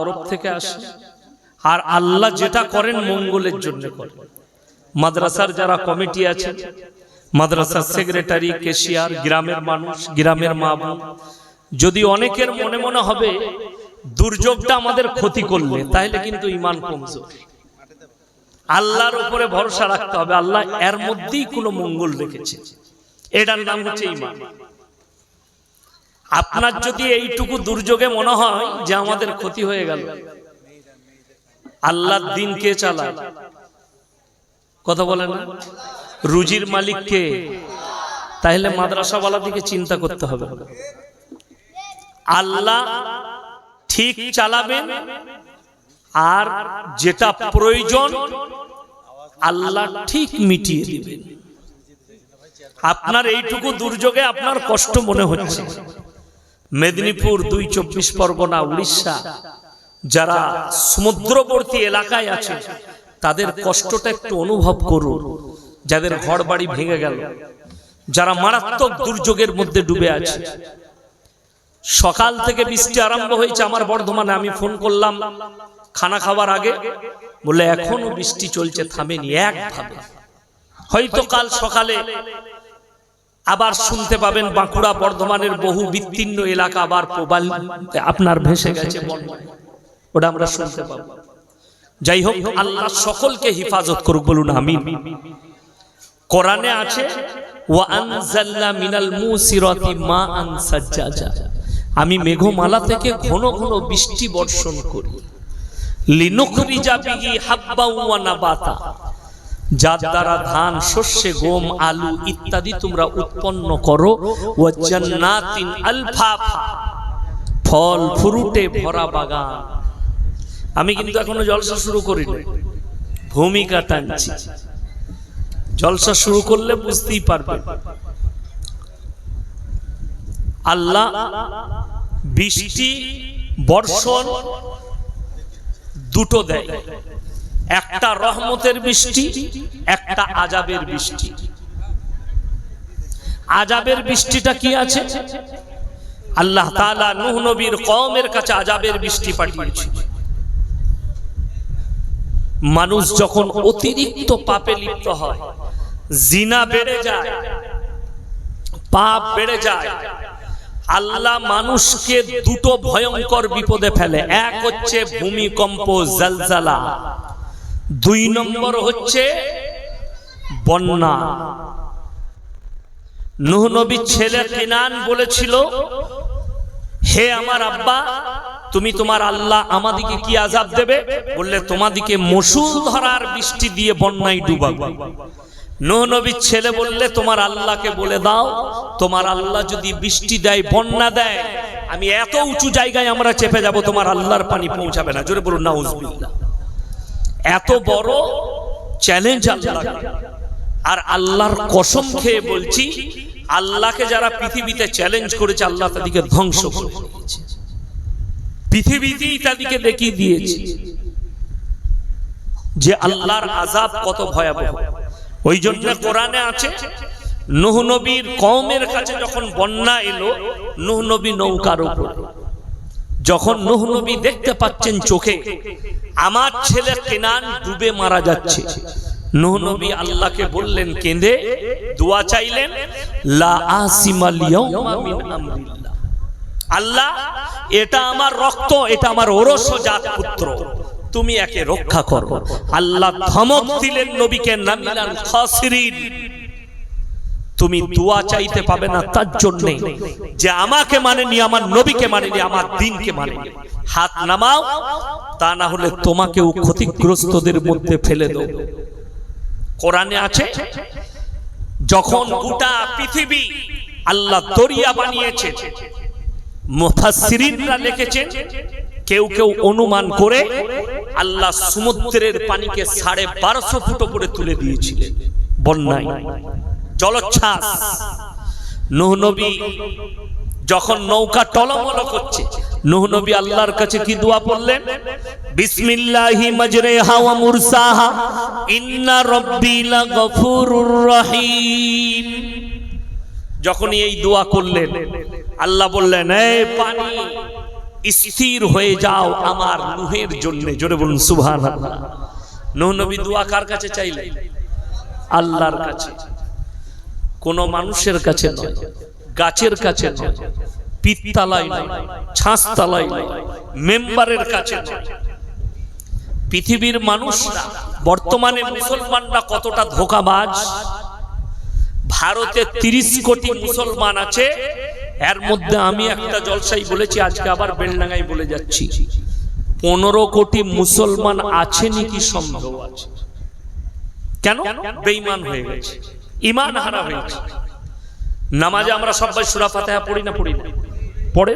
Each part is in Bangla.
তরফ থেকে আসে আর আল্লাহ যেটা করেন মঙ্গলের জন্য করেন। মাদ্রাসার যারা কমিটি আছে মাদ্রাসার সেক্রেটারি কেশিয়ার গ্রামের মানুষ গ্রামের মা যদি অনেকের মনে মনে হবে দুর্যোগটা আমাদের ক্ষতি করলে তাহলে কিন্তু ইমান কমজোর। আল্লাহর উপরে ভরসা রাখতে হবে। আল্লাহ এর মধ্যেই কোনো মঙ্গল রেখেছে। এটার নাম হচ্ছে ইমান আপনার যদি এইটুকু দুর্যোগে মনে হয় যে আমাদের ক্ষতি হয়ে গেল, আল্লাহর দিন কে চালায়? কথা বলেন রুজির মালিক কে? তাহলে মাদ্রাসাওয়ালা দিকে চিন্তা করতে হবে। আল্লাহ ঠিক চালাবেন, আর যেটা প্রয়োজন, আল্লাহ ঠিক মিটিয়ে দিবেন। আপনার এইটুকু দুর্যোগে আপনার কষ্ট মনে হচ্ছে। মেদিনীপুর দুই চব্বিশ পরগনা, উড়িষ্যা, যারা সমুদ্রবর্তী এলাকায় আছে, তাদের কষ্টটা একটু অনুভব করুন, যাদের ঘর বাড়ি ভেঙে গেল, যারা মারাত্মক দুর্যোগের মধ্যে ডুবে আছে। সকাল থেকে বৃষ্টি আরম্ভ হয়েছে আমার বর্ধমানে, আমি ফোন করলাম খানা খাওয়ার আগে বলে এখনও বৃষ্টি চলছে, থামেনি, একভাবে। হয়তো কাল সকালে আবার শুনতে পাবেন বাঁকুড়া বর্ধমানের বহু বিস্তীর্ণ এলাকা আবার প্রবাল আপনার ভেসে গেছে ওটা আমরা শুনতে পাবো। যাই হোক, আল্লাহ সকলকে হেফাজত করুক, বলুন আমি কোরআনে আছে মিনাল সাজ্জাজা। আমি মেঘমালা থেকে ঘন ঘন বৃষ্টি বর্ষণ করি। লিনুখরিজা বিহি হাব্বা ওয়া নাবাতা। যার দ্বারা ধান, শস্যে, গম, আলু ইত্যাদি তোমরা উৎপন্ন করো। ফল, ফ্রুটে ভরা বাগান। আমি কিন্তু এখনও জলসা শুরু করিনি। ভূমিকা টানছি। জলসা শুরু করলে বুঝতেই পারবে। আল্লাহ বৃষ্টি, বর্ষণ দুটো দেয়। একটা রহমতের বৃষ্টি, একটা আজাবের বৃষ্টি। আজাবের বৃষ্টিটা কি আছে? আল্লাহ তাআলা নূহ নবীর কওমের কাছে আজাবের বৃষ্টি পাঠিয়েছে। মানুষ যখন অতিরিক্ত পাপে লিপ্ত হয়, জিনা বেড়ে যায়, পাপ বেড়ে যায়, আল্লাহ মানুষকে দুটো ভয়ঙ্কর বিপদে ফেলে। এক হচ্ছে ভূমিকম্প, জালজালা। দুই নম্বর হচ্ছে বন্যা। নুহ নবীর ছেলে কেনান বলেছিল, হে আমার আব্বা, তুমি তোমার আল্লাহ আমাদিকে কি আজাব দেবে? বললে, তোমাদিকে মসুল ধরার বৃষ্টি দিয়ে বন্যায় ডুবাবো। নুহ নবীর ছেলে বললে, তোমার আল্লাহকে বলে দাও, তোমার আল্লাহ যদি বৃষ্টি দেয়, বন্যা দেয়, আমি এত উঁচু জায়গায় আমরা চেপে যাব, তোমার আল্লাহর পানি পৌঁছাবে না। জোরে বলুন, নাউজবিল্লাহ। এত বড় চ্যালেঞ্জ আল্লাহ আর আল্লাহর কসম খেয়ে বলছি, আল্লাহকে যারা পৃথিবীতে চ্যালেঞ্জ করেছে, আল্লাহ তাদেরকে ধ্বংস করে পৃথিবীতেই তাদেরকে দেখিয়ে দিয়েছে যে আল্লাহর আজাব কত ভয়াবহ। ওই জন্য কোরআনে আছে, নুহ নবীর কওমের কাছে যখন বন্যা এলো, নুহ নবী নৌকার উপর। যখন নুহ নবী দেখতে পাচ্ছেন চোখে, আমার ছেলে কেনান ডুবে মারা যাচ্ছে। নুহ নবী আল্লাহকে বললেন, কেঁদে? দোয়া চাইলেন? লা আসিমাল ইয়াউমা মিন আমরিল্লাহ। আল্লাহ, এটা আমার রক্ত, এটা আমার ওরস জাত পুত্র। তুমি একে রক্ষা করো। আল্লাহ ধমক দিলেন নবীকে নামিলান খাসিরিন। তুমি দোয়া চাইতে পাবে না তার জন্য যে আমাকে মানেনি আমার নবীকে মানেনি আমার দিনকে মানেনি। হাত নামাও তা না হলে তোমাকেও ক্ষতিগ্রস্তদের মধ্যে ফেলে দেব। কোরআনে আছে যখন গোটা পৃথিবী আল্লাহ দরিয়া বানিয়েছে মুফাসসিরিনরা লিখেছেন কেউ কেউ অনুমান করে আল্লাহ সমুদ্রের পানিকে সাড়ে বারোশো ফুট করে তুলে দিয়েছিলেন বন্যায়। জলোচ্ছ্বাস। নুহ নবী যখন নৌকা টলমল করছে, নুহ নবী আল্লাহর কাছে কি দোয়া পড়লেন? বিসমিল্লাহি মাজরেহা ওয়া মুরসাহা। ইন্না রাব্বি লাগফুরুর রহিম। যখনই এই দোয়া করলেন, আল্লাহ বললেন এই পানি, স্থির হয়ে যাও আমার নুহের জন্য। জোরে বলুন সুবহান নূহ নবী দোয়া কার কাছে চাইলে আল্লাহর কাছে। কোন মানুষের কাছে নয়, গাছের কাছে নয় পিত্তালাই নয় ছাঁচতালাই নয়, মেম্বারের কাছে পৃথিবীর মানুষরা, বর্তমানে মুসলমানরা কতটা ধোকাবাজ? ভারতে তিরিশ কোটি মুসলমান আছে। এর মধ্যে আমি একটা জলসাই বলেছি, আজকে আবার বেলডাঙ্গাই বলে যাচ্ছি। পনেরো কোটি মুসলমান আছে নাকি সম্ভব? আছে কেন? বেইমান হয়ে গেছে। ইমান হারা হয়েছে। নামাজে আমরা সবাই সুরা ফাতেহা পড়ি না পড়ি না? পড়ে?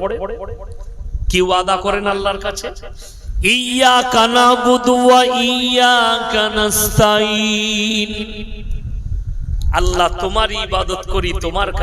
কি ওয়াদা করেন আল্লাহর কাছে? ইয়া কানা বুদুয়া ইয়া কানাস্তাইন আল্লাহ তোমার ইবাদত করি তোমার কাছে